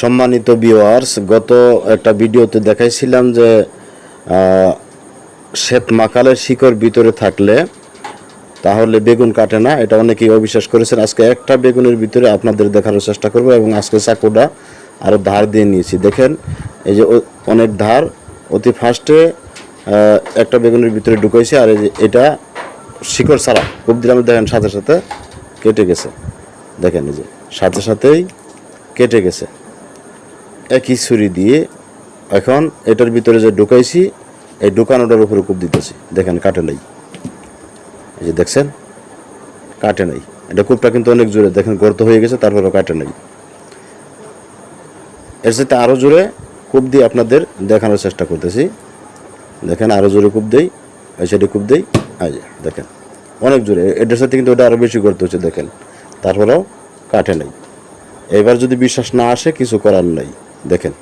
সম্মানিত ভিউয়ার্স গত একটা ভিডিওতে দেখাইছিলাম যে শ্বেত মাকালের শিকড় ভিতরে থাকলে তাহলে বেগুন কাটে না, এটা অনেকেই অবিশ্বাস করেছেন। আজকে একটা বেগুনের ভিতরে আপনাদের দেখানোর চেষ্টা করব এবং আজকে চাকুটা আরও ধার দিয়ে নিয়েছি। দেখেন, এই যে অনেক ধার, অতি ফার্স্টে একটা বেগুনের ভিতরে ঢুকাইছি আর এটা শিকড় ছাড়া খুব দিলাম, দেখেন সাথে সাথে কেটে গেছে। দেখেন এই যে, সাথে সাথেই কেটে গেছে। একই ছুরি দিয়ে এখন এটার ভিতরে যে ঢুকাইছি, এই ঢুকানোটার উপরে কূপ দিতেছি। দেখেন, কাটে নাই। এই যে দেখছেন, কাটে নাই। এটা কূপটা কিন্তু অনেক জোরে, দেখেন, গর্ত হয়ে গেছে, তারপরেও কাটে নাই। এর সাথে আরও জোরে কূপ দিয়ে আপনাদের দেখানোর চেষ্টা করতেছি। দেখেন আরও জোরে কূপ দেই, এই সাইডে কূপ দেই যে, দেখেন, অনেক জোরে। এটার সাথে কিন্তু ওটা আরও বেশি গর্ত হচ্ছে, দেখেন, তারপরেও কাটে নাই। এবার যদি বিশ্বাস না আসে, কিছু করার নাই। দেখেন।